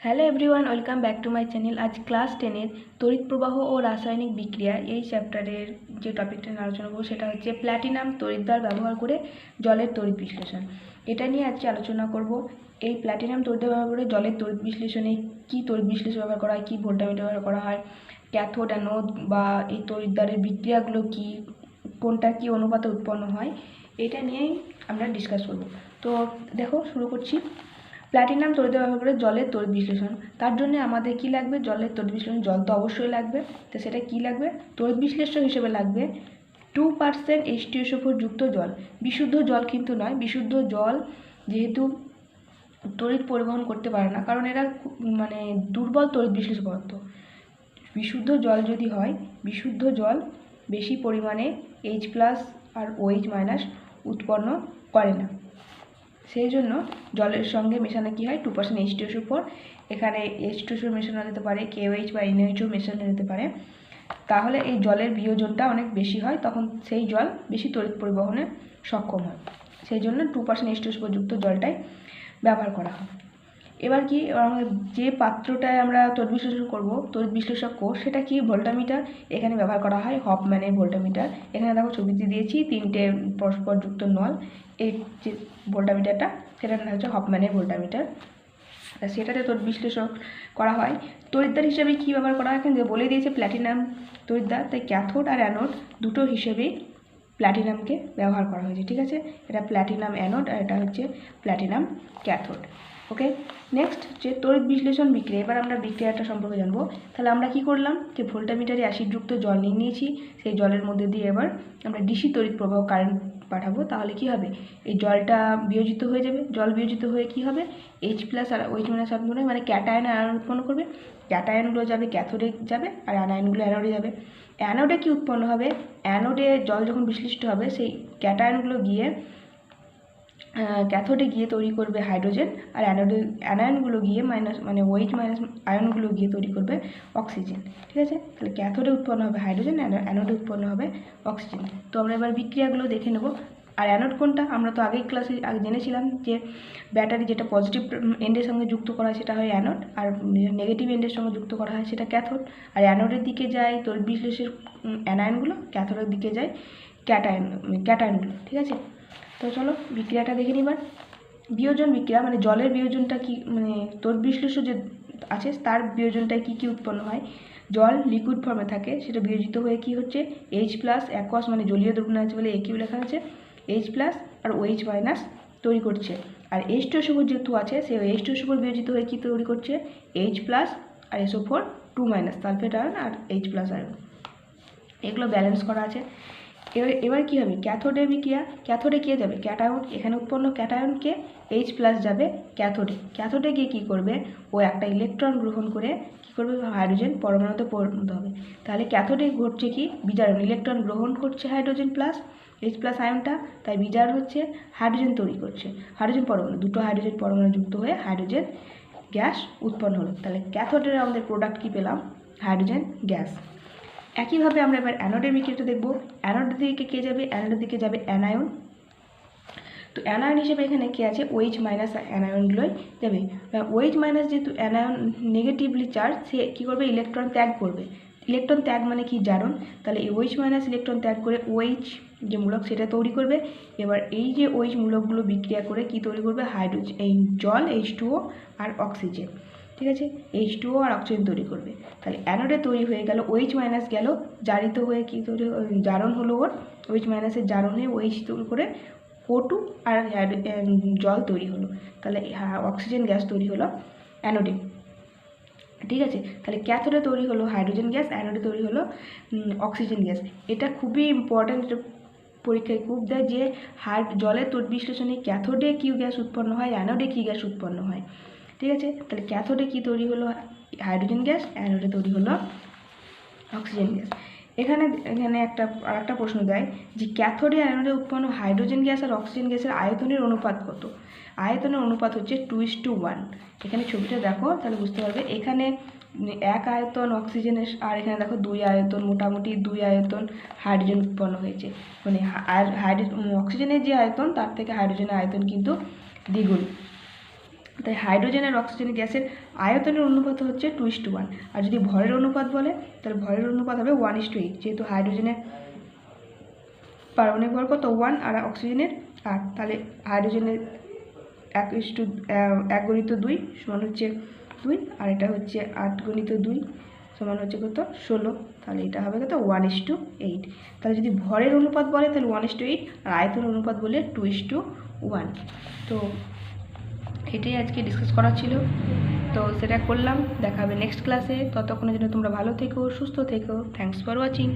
Hello everyone welcome back to my channel আজ class টেনের তড়িৎ প্রবাহ ও রাসায়নিক বিক্রিয়া এই চ্যাপ্টারের যে টপিকটা নিয়ে আলোচনা করব, সেটা হচ্ছে প্ল্যাটিনাম তড়িৎদ্বার ব্যবহার করে জলের তড়িৎ বিশ্লেষণ। এটা নিয়ে আজকে আলোচনা করব। এই প্ল্যাটিনাম তড়িৎদ্বার ব্যবহার করে জলের তড়িৎ বিশ্লেষণে কী তড়িৎ বিশ্লেষণ ব্যবহার করা হয়, কী ভোল্টামিটার ব্যবহার করা হয় ক্যাথোড অ্যানোড বা এই তড়িৎদ্বারের বিক্রিয়াগুলো কী, কোনটা কী অনুপাতে উৎপন্ন হয়, এটা নিয়েই আমরা ডিসকাস করব। তো দেখো, শুরু করছি। প্ল্যাটিনাম তড়িৎ ব্যবহার করে জলের তড়িৎ বিশ্লেষণ। তার জন্য আমাদের কি লাগবে? জলের তড়িৎ বিশ্লেষণ, জল তো অবশ্যই লাগবে। তো সেটা কি লাগবে? তড়িৎ বিশ্লেষণ হিসেবে লাগবে টু পার্সেন্ট এইচ যুক্ত জল। বিশুদ্ধ জল কিন্তু নয়, বিশুদ্ধ জল যেহেতু তড়িৎ পরিবহন করতে পারে না, কারণ এরা মানে দুর্বল তড়িৎ বিশ্লেষণ পদার্থ। বিশুদ্ধ জল যদি হয়, বিশুদ্ধ জল বেশি পরিমাণে এইচ প্লাস আর ওএইচ মাইনাস উৎপন্ন করে না। সেই জন্য জলের সঙ্গে মেশানো কী হয়? Two percent H two four এখানে এইচ টু মেশানো যেতে পারে কেওএইচ বা এনএইচও মেশানো যেতে পারে। তাহলে এই জলের বিয়োজনটা অনেক বেশি হয়, তখন সেই জল বেশি তড়িৎ পরিবহনে সক্ষম হয়। সেই জন্য টু পার্সেন্ট এইচ টু যুক্ত জলটাই ব্যবহার করা হয়। এবার কি যে পাত্রটায় আমরা তড়িৎ বিশ্লেষণ করব, তড়িৎ বিশ্লেষক কোষ, সেটা কি ভোল্টামিটার? এখানে ব্যবহার করা হয় হপম্যানের ভোল্টামিটার। এখানে দেখো ছবিতে দিয়েছি, তিনটে পরস্পর যুক্ত নল। এই যে ভোল্টামিটারটা, সেটার নাম হচ্ছে হপম্যানের ভোল্টামিটার। সেটাতে তোর বিশ্লেষক করা হয়। তড়িৎদ্বার হিসেবে কী ব্যবহার করা হয়? যে বলে দিয়েছে, প্ল্যাটিনাম তড়িৎদ্বার। তাই ক্যাথোড আর অ্যানোড দুটো হিসেবেই প্ল্যাটিনামকে ব্যবহার করা হয়েছে, ঠিক আছে? এটা প্ল্যাটিনাম অ্যানোড আর এটা হচ্ছে প্ল্যাটিনাম ক্যাথোড। ওকে নেক্সট যে তড়িৎ বিশ্লেষণ বিক্রিয়া, এবার আমরা বিক্রিয়াটা সম্পর্কে জানব। তাহলে আমরা কি করলাম? যে ভোল্টামিটারে অ্যাসিডযুক্ত জল নিয়ে নিয়েছি, সেই জলের মধ্যে দিয়ে এবার আমরা ডিসি তড়িৎ প্রবাহ কারেন্ট পাঠাবো। তাহলে কি হবে? এই জলটা বিয়োজিত হয়ে যাবে। জল বিয়োজিত হয়ে কি হবে? এইচ প্লাস আর ওইচ মাইনাস আয়নগুলো মানে ক্যাটায়ন আয়ন উৎপন্ন করবে। ক্যাটায়নগুলো যাবে ক্যাথোডে যাবে আর অ্যানায়নগুলো অ্যানোডে যাবে। অ্যানোডে কি উৎপন্ন হবে? অ্যানোডে জল যখন বিশ্লিষ্ট হবে, সেই ক্যাটায়নগুলো গিয়ে ক্যাথোডে গিয়ে তৈরি করবে হাইড্রোজেন আর অ্যানোডে অ্যানায়নগুলো গিয়ে মাইনাস মানে ওয়েট মাইনাস আয়নগুলো গিয়ে তৈরি করবে অক্সিজেন ঠিক আছে? তাহলে ক্যাথোডে উৎপন্ন হবে হাইড্রোজেন অ্যানোডে উৎপন্ন হবে অক্সিজেন তো আমরা এবার বিক্রিয়াগুলো দেখে নেব। আর অ্যানোড কোনটা? আমরা তো আগেই ক্লাসে আগে জেনেছিলাম যে ব্যাটারি যেটা পজিটিভ এন্ডের সঙ্গে যুক্ত করা হয় সেটা হয় অ্যানোড আর নেগেটিভ এন্ডের সঙ্গে যুক্ত করা হয় সেটা ক্যাথোড আর অ্যানোডের দিকে যায় তোর বিশ্লেষের অ্যানায়নগুলো ক্যাথোডের দিকে যায় ক্যাটায়ন ক্যাটায়নগুলো ঠিক আছে? তো চলো বিক্রিয়াটা দেখে নিবার বিয়োজন বিক্রিয়া মানে জলের বিয়োজনটা কি মানে তোর বিশ্লেষ যে আছে, তার বিয়োজনটায় কী কী উৎপন্ন হয়? জল লিকুইড ফর্মে থাকে, সেটা বিয়োজিত হয়ে কি হচ্ছে? এইচ প্লাস অ্যাকোয়াস মানে জলীয় দ্রবণ আছে বলে একিউ লেখা আছে। এইচ প্লাস আর ওইচ মাইনাস তৈরি করছে। আর এইচ টু সুপর যেহেতু আছে, সেই এইচ টু সুপর বিয়োজিত হয়ে কী তৈরি করছে? এইচ প্লাস আর SO four two minus sulphate ion আর এইচ প্লাস আয়ন এগুলো ব্যালেন্স করা আছে। এবার এবার কী হবে? ক্যাথোডে বিক্রিয়া ক্যাথোডে কে যাবে? ক্যাটায়ন এখানে উৎপন্ন ক্যাটায়নকে এইচ প্লাস যাবে ক্যাথোডে ক্যাথোডে গিয়ে কী করবে? ও একটা ইলেকট্রন গ্রহণ করে কী করবে? হাইড্রোজেন পরমাণুতে পরিণত হবে। তাহলে ক্যাথোডে ঘটছে কি? বিজারণ ইলেকট্রন গ্রহণ করছে হাইড্রোজেন প্লাস এইচ প্লাস আয়নটা তাই বিজার হচ্ছে হাইড্রোজেন তৈরি করছে। হাইড্রোজেন পরমাণু, দুটো হাইড্রোজেন পরমাণু যুক্ত হয়ে হাইড্রোজেন গ্যাস উৎপন্ন হলো। তাহলে ক্যাথোডের আমাদের প্রোডাক্ট কী পেলাম? হাইড্রোজেন গ্যাস একইভাবে আমরা এবার অ্যানোডের বিক্রিয়াটা দেখব। অ্যানোডের দিকে কে যাবে? অ্যানোডের দিকে যাবে অ্যানায়ন তো অ্যানায়ন হিসেবে এখানে কে আছে? ওয়েজ মাইনাস অ্যানায়নগুলোই যাবে। ওয়েজ মাইনাস যেহেতু অ্যানায়ন নেগেটিভলি চার্জ সে কী করবে? ইলেকট্রন ত্যাগ করবে। ইলেকট্রন ত্যাগ মানে কি? জারণ। তাহলে এই ওয়েজ মাইনাস ইলেকট্রন ত্যাগ করে ওয়েজ যে মূলক, সেটা তৈরি করবে। এবার এই যে ওয়েজ মূলকগুলো বিক্রিয়া করে কি তৈরি করবে? হাইড্রোজেন এই জল এইচ আর অক্সিজেন ঠিক আছে? এইচ টুও আর অক্সিজেন তৈরি করবে। তাহলে অ্যানোডে তৈরি হয়ে গেল ওইচ মাইনাস গেল, জারিত হয়ে কী তৈরি জারণ হলো ওর। ওইচ মাইনাসের জারণ হয়ে ওইচ তৈরি করে ও টু আর জল তৈরি হলো। তাহলে অক্সিজেন গ্যাস তৈরি হলো অ্যানোডে ঠিক আছে? তাহলে ক্যাথোডে তৈরি হলো হাইড্রোজেন গ্যাস অ্যানোডে তৈরি হলো অক্সিজেন গ্যাস এটা খুবই ইম্পর্ট্যান্ট পরীক্ষায় খুব দেয় যে হাইড জলের বিশ্লেষণে ক্যাথোডে কিউ গ্যাস উৎপন্ন হয় অ্যানোডে কী গ্যাস উৎপন্ন হয়। ঠিক আছে? তাহলে ক্যাথোডে কী তৈরি হলো? হাইড্রোজেন গ্যাস অ্যানোডে তৈরি হলো অক্সিজেন গ্যাস এখানে এখানে একটা আর একটা প্রশ্ন দেয় যে ক্যাথোডে অ্যানোডে উৎপন্ন হাইড্রোজেন গ্যাস আর অক্সিজেন গ্যাসের আয়তনের অনুপাত কত? আয়তনের অনুপাত হচ্ছে টু ইস টু ওয়ান এখানে ছবিটা দেখো, তাহলে বুঝতে পারবে। এখানে এক আয়তন অক্সিজেনের আর এখানে দেখো দুই আয়তন, মোটামুটি দুই আয়তন হাইড্রোজেন উৎপন্ন হয়েছে। মানে হাইড্রোজেন অক্সিজেনের যে আয়তন, তার থেকে হাইড্রোজেনের আয়তন কিন্তু দ্বিগুণ। তাই হাইড্রোজেন আর অক্সিজেন গ্যাসের আয়তনের অনুপাত হচ্ছে টু ইস টু ওয়ান আর যদি ভরের অনুপাত বলে, তাহলে ভরের অনুপাত হবে ওয়ান ইস টু এইট যেহেতু হাইড্রোজেনের পারমাণবিক ভর কত ওয়ান আর অক্সিজেনের আট, তাহলে হাইড্রোজেনের এক ইস টু এক গণিত দুই সমান হচ্ছে দুই, আর এটা হচ্ছে আট গণিত দুই সমান হচ্ছে কত? ষোলো, তাহলে এটা হবে কত? ওয়ান ইস টু এইট তাহলে যদি ভরের অনুপাত বলে, তাহলে ওয়ান ইস টু এইট আর আয়তন অনুপাত বলে টু ইস টু ওয়ান তো এটাই আজকে ডিসকাস করা ছিল। তো সেটা করলাম দেখা হবে নেক্সট ক্লাসে ততক্ষণের জন্য তোমরা ভালো থেকো, সুস্থ থেকো। Thanks for watching